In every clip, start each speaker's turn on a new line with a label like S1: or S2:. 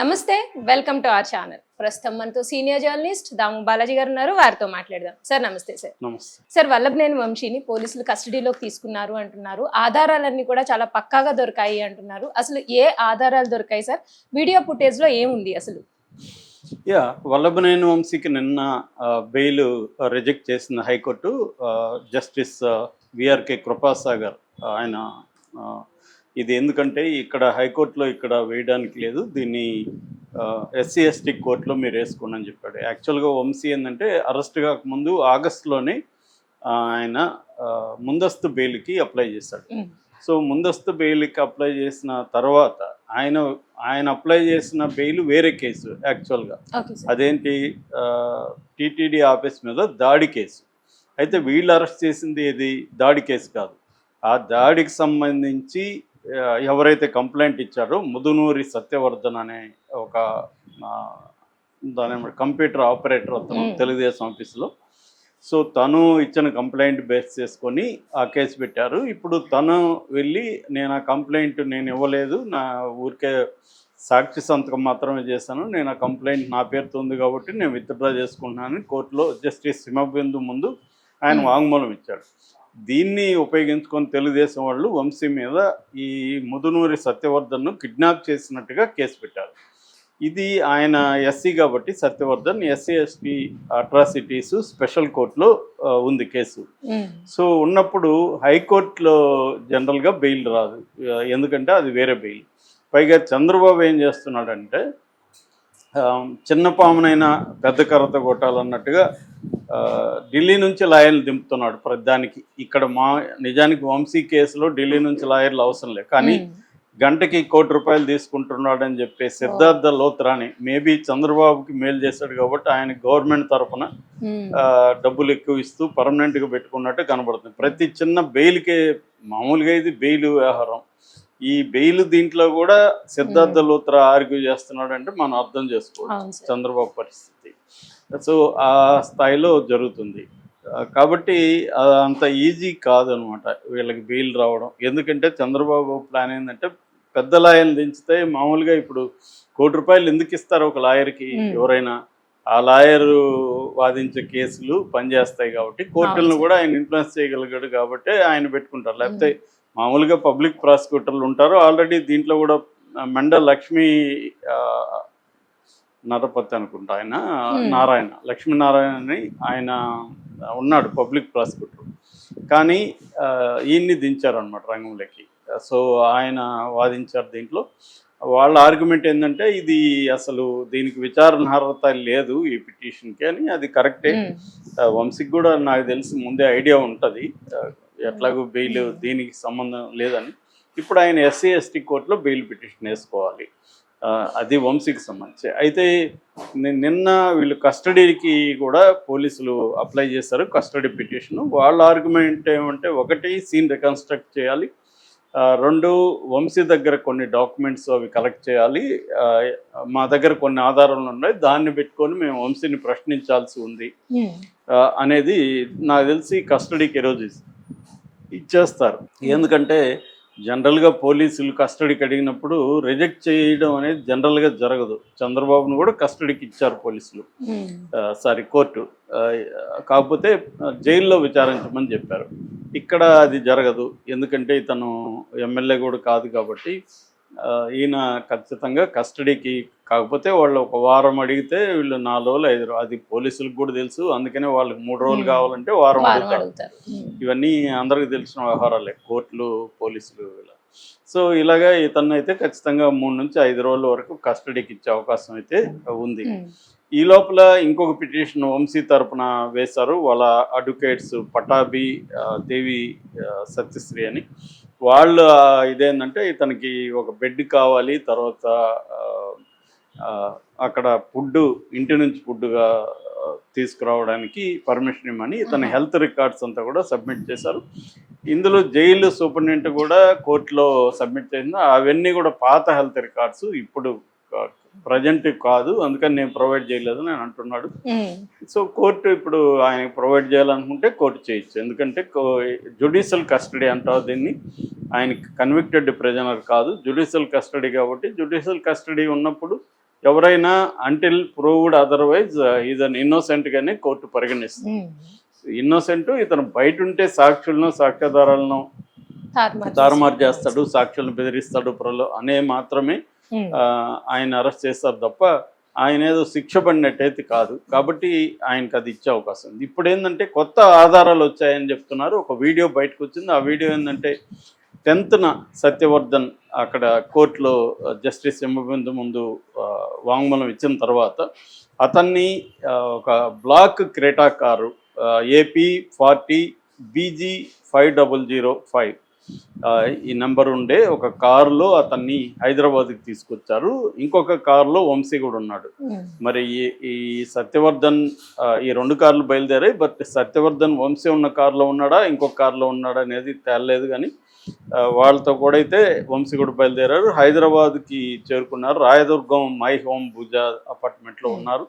S1: నమస్తే welcome to our channel. ప్రస్తుతం మనతో సీనియర్ జర్నలిస్ట్ దాము బాలాజీ గారు ఉన్నారు వారితో మాట్లాడదాం. సార్ నమస్తే సార్. సార్ వల్లభనేని వంశీని పోలీసులు కస్టడీలోకి తీసుకున్నారు అంటున్నారు. ఆధారాలన్నీ కూడా చాలా పక్కాగా దొరికాయి అంటున్నారు. అసలు ఏ ఆధారాలు దొరికాయి సార్? వీడియో ఫుటేజ్లో ఏముంది అసలు?
S2: యా వల్లభనేని వంశీకి నిన్న బెయిల్ రిజెక్ట్ చేసిన high court. Justice V R K Kripasagar ఆయన ఇది ఎందుకంటే ఇక్కడ హైకోర్టులో ఇక్కడ వేయడానికి లేదు. దీన్ని ఎస్సీ ఎస్టీ కోర్టులో మీరు వేసుకోండి అని చెప్పాడు. యాక్చువల్గా వంశీ ఏంటంటే అరెస్ట్ కాకముందు ఆగస్టులోనే ఆయన ముందస్తు బెయిల్కి అప్లై చేశాడు. సో ముందస్తు బెయిల్కి అప్లై చేసిన తర్వాత ఆయన ఆయన అప్లై చేసిన బెయిల్ వేరే కేసు యాక్చువల్గా. అదేంటి టీటీడీ ఆఫీస్ మీద దాడి కేసు. అయితే వీళ్ళు అరెస్ట్ చేసింది ఏది? దాడి కేసు కాదు. ఆ దాడికి సంబంధించి ఎవరైతే కంప్లైంట్ ఇచ్చారో ముదునూరి సత్యవర్ధన్ అనే ఒక దాని కంప్యూటర్ ఆపరేటర్ అతను. తెలుగుదేశం ఆఫీసులో సో తను ఇచ్చిన కంప్లైంట్ బేస్ చేసుకొని ఆ కేసు పెట్టారు ఇప్పుడు తను వెళ్ళి నేను ఆ కంప్లైంట్ నేను ఇవ్వలేదు నా ఊరికే సాక్షి సంతకం మాత్రమే చేశాను నేను ఆ కంప్లైంట్ నా పేరుతో ఉంది కాబట్టి నేను విత్డ్రా చేసుకుంటున్నాను కోర్టులో జస్టిస్ హిమబిందు ముందు ఆయన. వాంగ్మూలం ఇచ్చాడు దీన్ని ఉపయోగించుకొని తెలుగుదేశం వాళ్ళు వంశీ మీద ఈ ముదునూరి సత్యవర్ధన్ను కిడ్నాప్ చేసినట్టుగా కేసు పెట్టారు. ఇది ఆయన ఎస్సీ కాబట్టి Satyavardhan SC ST atrocities special కోర్టులో ఉంది కేసు. సో ఉన్నప్పుడు హైకోర్టులో జనరల్గా బెయిల్ రాదు. ఎందుకంటే అది వేరే బెయిల్. పైగా చంద్రబాబు ఏం చేస్తున్నాడంటే చిన్న పామునైనా పెద్ద కర్రతో కొట్టాలన్నట్టుగా ఢిల్లీ నుంచి లాయర్లు దింపుతున్నాడు ప్రతిదానికి. ఇక్కడ మా నిజానికి వంశీ కేసులో ఢిల్లీ నుంచి లాయర్లు అవసరం లేదు కానీ గంటకి కోటి రూపాయలు తీసుకుంటున్నాడని చెప్పి సిద్ధార్థ లోత్రాని మేబీ చంద్రబాబుకి మేలు చేశాడు కాబట్టి ఆయన గవర్నమెంట్ తరఫున డబ్బులు ఎక్కువ ఇస్తూ పర్మనెంట్గా పెట్టుకున్నట్టు కనబడుతుంది. ప్రతి చిన్న బెయిల్కే మామూలుగా ఇది బెయిల్ వ్యవహారం. ఈ బెయిల్ దీంట్లో కూడా సిద్ధార్థ లోత్ర ఆర్గ్యూ చేస్తున్నాడు అంటే మనం అర్థం చేసుకోవచ్చు. చంద్రబాబు పరిస్థితి. సో ఆ స్థాయిలో జరుగుతుంది. కాబట్టి అంత ఈజీ కాదు అనమాట వీళ్ళకి బెయిల్ రావడం. ఎందుకంటే చంద్రబాబు ప్లాన్ ఏంటంటే పెద్ద లాయర్ని దించితే మామూలుగా ఇప్పుడు కోటి రూపాయలు ఎందుకు ఇస్తారు ఒక లాయర్కి?
S1: Hmm.
S2: ఎవరైనా ఆ లాయర్ వాదించే కేసులు పనిచేస్తాయి కాబట్టి కోర్టులను. కూడా ఆయన ఇన్ఫ్లుయెన్స్ చేయగలిగాడు కాబట్టి ఆయన పెట్టుకుంటారు. లేకపోతే మామూలుగా పబ్లిక్ ప్రాసిక్యూటర్లు ఉంటారు. ఆల్రెడీ దీంట్లో కూడా మెండ లక్ష్మీ నరపతి అనుకుంటా ఆయన. నారాయణ లక్ష్మీనారాయణ అని ఆయన ఉన్నాడు పబ్లిక్ ప్రాసిక్యూటర్. కానీ ఈయన్ని దించారనమాట రంగంలోకి. సో ఆయన వాదించారు దీంట్లో. వాళ్ళ ఆర్గ్యుమెంట్ ఏంటంటే ఇది అసలు దీనికి విచారణ అర్హత లేదు ఈ పిటిషన్కి అని అది కరెక్టే. వంశీకి కూడా నాకు తెలిసి ముందే ఐడియా ఉంటుంది. ఎట్లాగో బెయిల్ దీనికి సంబంధం లేదని ఇప్పుడు ఆయన ఎస్సీ ఎస్టీ కోర్టులో బెయిల్ పిటిషన్ వేసుకోవాలి. అది వంశీకి సంబంధించి. అయితే నిన్న వీళ్ళు కస్టడీకి కూడా పోలీసులు అప్లై చేశారు కస్టడీ పిటిషన్. వాళ్ళ ఆర్గ్యుమెంట్ ఏమంటే ఒకటి సీన్ రికన్స్ట్రక్ట్ చేయాలి. రెండు వంశీ దగ్గర కొన్ని డాక్యుమెంట్స్ అవి కలెక్ట్ చేయాలి. మా దగ్గర కొన్ని ఆధారాలు ఉన్నాయి దాన్ని పెట్టుకొని మేము వంశీని ప్రశ్నించాల్సి ఉంది. ఆ, అనేది నాకు తెలిసి కస్టడీకి ఈరోజు ఇచ్చేస్తారు. ఎందుకంటే జనరల్గా పోలీసులు కస్టడీకి అడిగినప్పుడు రిజెక్ట్ చేయడం అనేది జనరల్గా జరగదు. చంద్రబాబును కూడా కస్టడీకి ఇచ్చారు పోలీసులు.
S1: Um,
S2: sorry court. కాకపోతే జైల్లో విచారించమని చెప్పారు. ఇక్కడ అది జరగదు. ఎందుకంటే ఇతను ఎమ్మెల్యే కూడా కాదు కాబట్టి ఈయన ఖచ్చితంగా కస్టడీకి కాకపోతే వాళ్ళు ఒక వారం అడిగితే వీళ్ళు నాలుగు రోజులు ఐదు రోజులు అది పోలీసులకు కూడా తెలుసు. అందుకనే వాళ్ళకి మూడు రోజులు. కావాలంటే వారం అడుగుతారు. ఇవన్నీ అందరికి తెలిసిన వ్యవహారాలే కోర్టులు పోలీసులు ఇలా సో ఇలాగా ఇతను అయితే ఖచ్చితంగా మూడు నుంచి ఐదు రోజుల వరకు కస్టడీకి ఇచ్చే అవకాశం అయితే ఉంది. ఈ లోపల ఇంకొక పిటిషన్ వంశీ తరపున వేశారు వాళ్ళ అడ్వకేట్స్ పటాబి దేవి సత్యశ్రీ అని. వాళ్ళు ఇదేంటంటే ఇతనికి ఒక బెడ్ కావాలి తర్వాత అక్కడ ఫుడ్ ఇంటి నుంచి ఫుడ్గా తీసుకురావడానికి పర్మిషన్ ఇవ్వమని ఇతని. హెల్త్ రికార్డ్స్ అంతా కూడా సబ్మిట్ చేశారు ఇందులో జైలు సూపరింటెండెంట్ కూడా కోర్టులో సబ్మిట్ చేసింది అవన్నీ కూడా పాత హెల్త్ రికార్డ్స్ ఇప్పుడు ప్రజెంట్ కాదు అందుకని నేను ప్రొవైడ్ చేయలేదు అని అంటున్నాడు. సో కోర్టు ఇప్పుడు ఆయన ప్రొవైడ్ చేయాలనుకుంటే కోర్టు చేయొచ్చు. ఎందుకంటే జుడిషియల్ కస్టడీ అంటారు దీన్ని. ఆయన కన్విక్టెడ్ ప్రిజనర్ కాదు జుడిషియల్ కస్టడీ కాబట్టి జుడిషియల్ కస్టడీ ఉన్నప్పుడు ఎవరైనా until proved otherwise is an innocent గానే కోర్టు పరిగణిస్తుంది. ఇన్నోసెంట్ ఇతను బయట ఉంటే సాక్షులను సాక్ష్యాధారాలను
S1: తారుమారు
S2: చేస్తాడు సాక్షులను బెదిరిస్తాడు ప్రలో అనే మాత్రమే ఆయన అరెస్ట్ చేస్తారు తప్ప ఆయన ఏదో శిక్ష పడినట్టయితే కాదు. కాబట్టి ఆయనకు అది ఇచ్చే అవకాశం ఉంది. ఇప్పుడు ఏంటంటే కొత్త ఆధారాలు వచ్చాయని చెప్తున్నారు. ఒక వీడియో బయటకు వచ్చింది. ఆ వీడియో ఏంటంటే టెన్త్న సత్యవర్ధన్ అక్కడ కోర్టులో జస్టిస్ సింహబిందు ముందు వాంగ్మూలం ఇచ్చిన తర్వాత అతన్ని ఒక black Creta car AP forty B G five double zero five ఈ నెంబర్ ఉండే ఒక కారులో అతన్ని హైదరాబాద్కి తీసుకొచ్చారు. ఇంకొక కారులో వంశీ కూడా ఉన్నాడు.
S1: ఉమ్.
S2: మరి ఈ సత్యవర్ధన్ ఈ రెండు కార్లు బయలుదేరాయి. బట్ సత్యవర్ధన్ వంశీ ఉన్న కారులో ఉన్నాడా ఇంకొక కారులో ఉన్నాడా అనేది తేలలేదు కానీ వాళ్ళతో కూడా అయితే వంశీ కూడా బయలుదేరారు. హైదరాబాద్కి చేరుకున్నారు. రాయదుర్గం మై హోమ్ భుజ అపార్ట్మెంట్లో ఉన్నారు.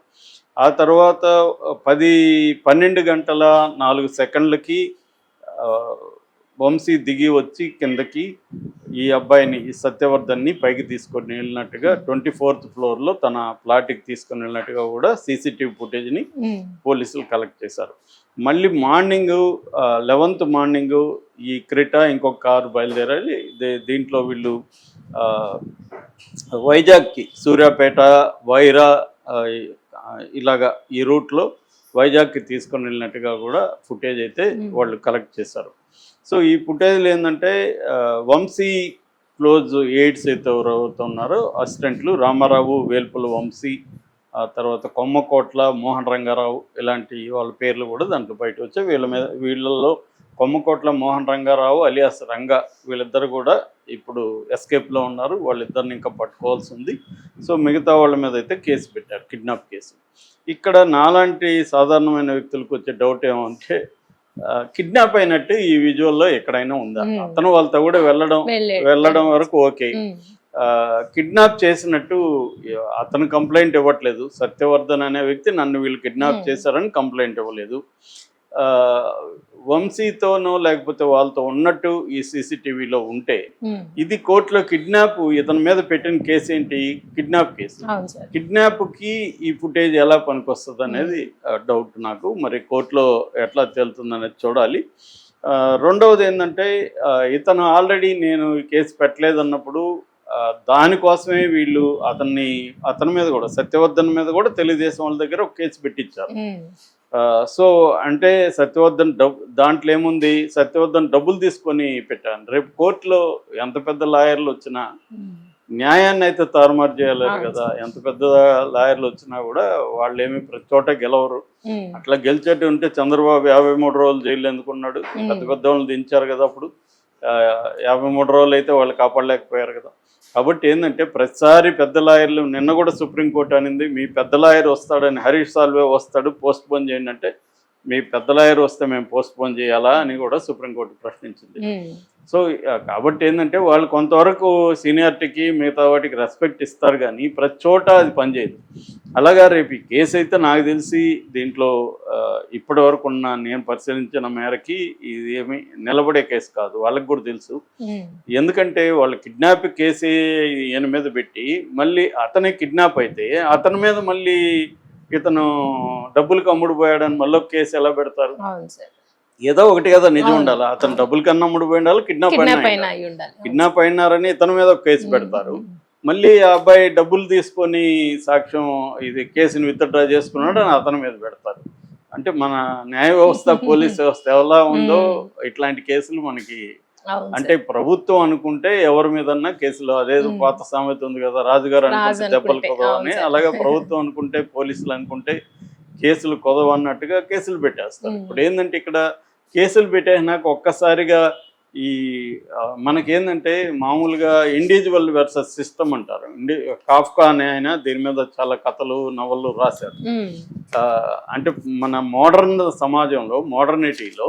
S2: ఆ తర్వాత పది పన్నెండు గంటల నాలుగు సెకండ్లకి వంశీ దిగి వచ్చి కిందకి ఈ అబ్బాయిని ఈ సత్యవర్ధన్ని పైకి తీసుకొని వెళ్ళినట్టుగా ట్వంటీ ఫోర్త్ ఫ్లోర్లో తన ప్లాట్కి తీసుకొని వెళ్ళినట్టుగా కూడా సీసీటీవీ ఫుటేజ్ని. పోలీసులు కలెక్ట్ చేశారు మళ్ళీ మార్నింగ్ లెవెంత్ మార్నింగ్ ఈ క్రిటా ఇంకొక కారు బయలుదేరాలి దీంట్లో వీళ్ళు వైజాగ్కి సూర్యాపేట వైరా ఇలాగా ఈ రూట్లో వైజాగ్కి తీసుకొని వెళ్ళినట్టుగా కూడా ఫుటేజ్ అయితే. వాళ్ళు కలెక్ట్ చేశారు సో ఈ ఫుటేజ్లు ఏంటంటే వంశీ క్లోజ్ ఎయిడ్స్ అయితే ఎవరైతే ఉన్నారో అసిస్టెంట్లు రామారావు వేల్పుల వంశీ ఆ తర్వాత కొమ్మకోట్ల మోహన్ రంగారావు ఇలాంటి వాళ్ళ పేర్లు కూడా దాంట్లో బయట వచ్చాయి. వీళ్ళ మీద వీళ్ళల్లో కొమ్మకోట్ల మోహన్ రంగారావు అలియాస్ రంగ వీళ్ళిద్దరు కూడా ఇప్పుడు ఎస్కేప్లో ఉన్నారు. వాళ్ళిద్దరిని ఇంకా పట్టుకోవాల్సి ఉంది. సో మిగతా వాళ్ళ మీద అయితే కేసు పెట్టారు కిడ్నాప్ కేసు. ఇక్కడ నాలాంటి సాధారణమైన వ్యక్తులకు వచ్చే డౌట్ ఏమంటే కిడ్నాప్ అయినట్టు ఈ విజువల్లో ఎక్కడైనా ఉందా. అతను వాళ్ళతో కూడా వెళ్ళడం
S1: వెళ్ళే-
S2: వెళ్ళడం వరకు ఓకే. కిడ్నాప్ చేసినట్టు అతను కంప్లైంట్ ఇవ్వట్లేదు సత్యవర్ధన్ అనే వ్యక్తి నన్ను వీళ్ళు కిడ్నాప్. చేశారని కంప్లైంట్ ఇవ్వలేదు వంశీతోనో లేకపోతే వాళ్ళతో ఉన్నట్టు ఈ సీసీటీవీలో ఉంటే. ఇది కోర్టులో కిడ్నాప్ ఇతని మీద పెట్టిన కేసు ఏంటి? Kidnap case.
S1: అవును సార్.
S2: కిడ్నాప్కి ఈ ఫుటేజ్ ఎలా పనికొస్తుంది అనేది డౌట్ నాకు. మరి కోర్టులో ఎట్లా తేలుతుంది అనేది చూడాలి. రెండవది ఏంటంటే ఇతను ఆల్రెడీ నేను ఈ కేసు పెట్టలేదన్నప్పుడు ఆ, దానికోసమే వీళ్ళు అతన్ని అతని మీద కూడా సత్యవర్ధన్ మీద కూడా తెలుగుదేశం వాళ్ళ దగ్గర ఒక కేసు పెట్టించారు సో అంటే సత్యవర్ధన్ డబ్ దాంట్లో ఏముంది సత్యవర్ధన్ డబ్బులు తీసుకొని పెట్టాను రేపు కోర్టులో ఎంత పెద్ద లాయర్లు వచ్చినా. న్యాయాన్ని అయితే తారుమారు చేయలేరు. కదా ఎంత పెద్ద లాయర్లు వచ్చినా కూడా వాళ్ళు ఏమి ప్రతి చోట గెలవరు. అట్లా గెలిచేట్టు ఉంటే చంద్రబాబు యాభై మూడు రోజులు జైలు ఎందుకున్నాడు. పెద్ద పెద్ద వాళ్ళని దించారు కదా అప్పుడు యాభై మూడు రోజులు అయితే వాళ్ళు కాపాడలేకపోయారు కదా. కాబట్టి ఏంటంటే ప్రతిసారి పెద్ద లాయర్లు నిన్న కూడా సుప్రీంకోర్టు అనింది మీ పెద్ద లాయర్ వస్తాడని హరీష్ సాల్వే వస్తాడు పోస్ట్ పోన్ చేయండి అంటే మీ పెద్ద లాయర్ వస్తే మేము పోస్ట్ పోన్ చేయాలా అని కూడా సుప్రీంకోర్టు ప్రశ్నించింది. సో కాబట్టి ఏంటంటే వాళ్ళు కొంతవరకు సీనియారిటీకి మిగతా వాటికి రెస్పెక్ట్ ఇస్తారు కానీ ప్రతి చోట అది పనిచేయదు. అలాగా రేపు ఈ కేసు అయితే నాకు తెలిసి దీంట్లో ఇప్పటి వరకు ఉన్న నేను పరిశీలించిన మేరకి ఇది ఏమి నిలబడే కేసు కాదు వాళ్ళకి కూడా తెలుసు. ఎందుకంటే వాళ్ళు కిడ్నాప్ కేసు ఈయన మీద పెట్టి మళ్ళీ అతనే కిడ్నాప్ అయితే అతని మీద మళ్ళీ ఇతను డబ్బులకు అమ్ముడు పోయాడని మళ్ళీ కేసు ఎలా పెడతారు? ఏదో ఒకటి కదా నిజం. ఉండాలి అతను డబ్బులు కన్నా అమ్ముడు పోయి ఉండాలి కిడ్నాప్ అయినా కిడ్నాప్ అయినారని ఇతని మీద ఒక కేసు. పెడతారు మళ్ళీ ఆ అబ్బాయి డబ్బులు తీసుకొని సాక్ష్యం ఇది కేసుని విత్డ్రా చేసుకున్నాడు అని అతని మీద పెడతారు అంటే మన న్యాయ వ్యవస్థ పోలీస్ వ్యవస్థ ఎలా ఉందో ఇట్లాంటి కేసులు మనకి అంటే ప్రభుత్వం అనుకుంటే ఎవరి మీదన్నా కేసులు అదేదో. పాత సామెత ఉంది కదా రాజుగారు
S1: రాజు
S2: అనుకుంటే దెబ్బలు
S1: సార్.
S2: అలాగే ప్రభుత్వం అనుకుంటే పోలీసులు అనుకుంటే కేసులు కొదవ అన్నట్టుగా కేసులు పెట్టేస్తారు. ఇప్పుడు ఏంటంటే ఇక్కడ కేసులు పెట్టేసినాక ఒక్కసారిగా ఈ మనకేందంటే మామూలుగా ఇండివిజువల్ వర్సెస్ సిస్టమ్ అంటారు. ఇండి కాఫ్కా అనే ఆయన దీని మీద చాలా కథలు నవళ్ళు రాశారు. అంటే మన మోడర్న్ సమాజంలో మోడర్నిటీలో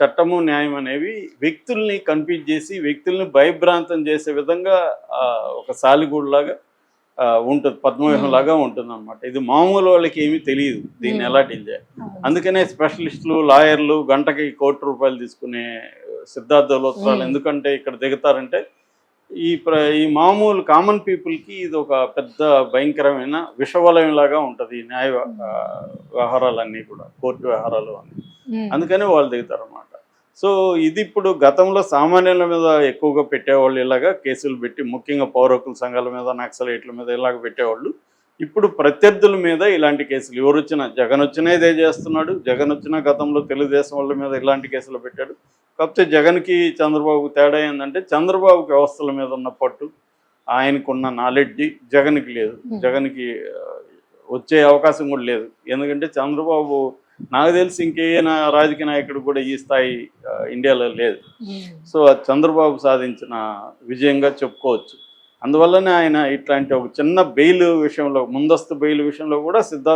S2: చట్టము న్యాయం అనేవి వ్యక్తుల్ని కన్ఫ్యూజ్ చేసి వ్యక్తుల్ని భయభ్రాంతం చేసే విధంగా ఒక సాలిగూడులాగా ఉంటుంది పద్మవ్యూహం లాగా ఉంటుంది అనమాట ఇది మామూలు వాళ్ళకి ఏమీ తెలియదు దీన్ని. ఎలా డీల్ చేయాలి. అందుకనే స్పెషలిస్టులు లాయర్లు గంటకి కోటి రూపాయలు తీసుకునే సిద్ధార్థ లోత్రాలు. ఎందుకంటే ఇక్కడ దిగుతారంటే ఈ ప్ర ఈ మామూలు కామన్ పీపుల్కి ఇది ఒక పెద్ద భయంకరమైన విషవలయం లాగా ఉంటుంది ఈ న్యాయ వ్యవహారాలన్నీ కూడా కోర్టు వ్యవహారాలు అన్నీ. అందుకని వాళ్ళు దిగుతారు అనమాట సో ఇది ఇప్పుడు గతంలో సామాన్యుల మీద ఎక్కువగా పెట్టేవాళ్ళు ఇలాగా కేసులు పెట్టి ముఖ్యంగా పౌర హక్కుల సంఘాల మీద నక్సలైట్ల మీద ఇలాగ పెట్టేవాళ్ళు. ఇప్పుడు ప్రత్యర్థుల మీద ఇలాంటి కేసులు ఎవరు వచ్చినా జగన్ వచ్చినా ఇదే చేస్తున్నాడు జగన్ వచ్చిన గతంలో తెలుగుదేశం వాళ్ళ మీద ఇలాంటి కేసులు పెట్టాడు. కాకపోతే జగన్కి చంద్రబాబు తేడా ఏంటంటే చంద్రబాబుకి వ్యవస్థల మీద ఉన్న పట్టు ఆయనకున్న నాలెడ్జ్ జగన్కి లేదు. జగన్కి వచ్చే అవకాశం కూడా లేదు. ఎందుకంటే చంద్రబాబు నాకు తెలిసి ఇంకే రాజకీయ నాయకుడు కూడా ఈ స్థాయి ఇండియాలో లేదు
S1: ఉమ్.
S2: సో అది చంద్రబాబు సాధించిన విజయంగా చెప్పుకోవచ్చు అందువల్లనే ఆయన ఇట్లాంటి ఒక చిన్న బెయిల్ విషయంలో ముందస్తు బెయిల్ విషయంలో కూడా సిద్ధాంత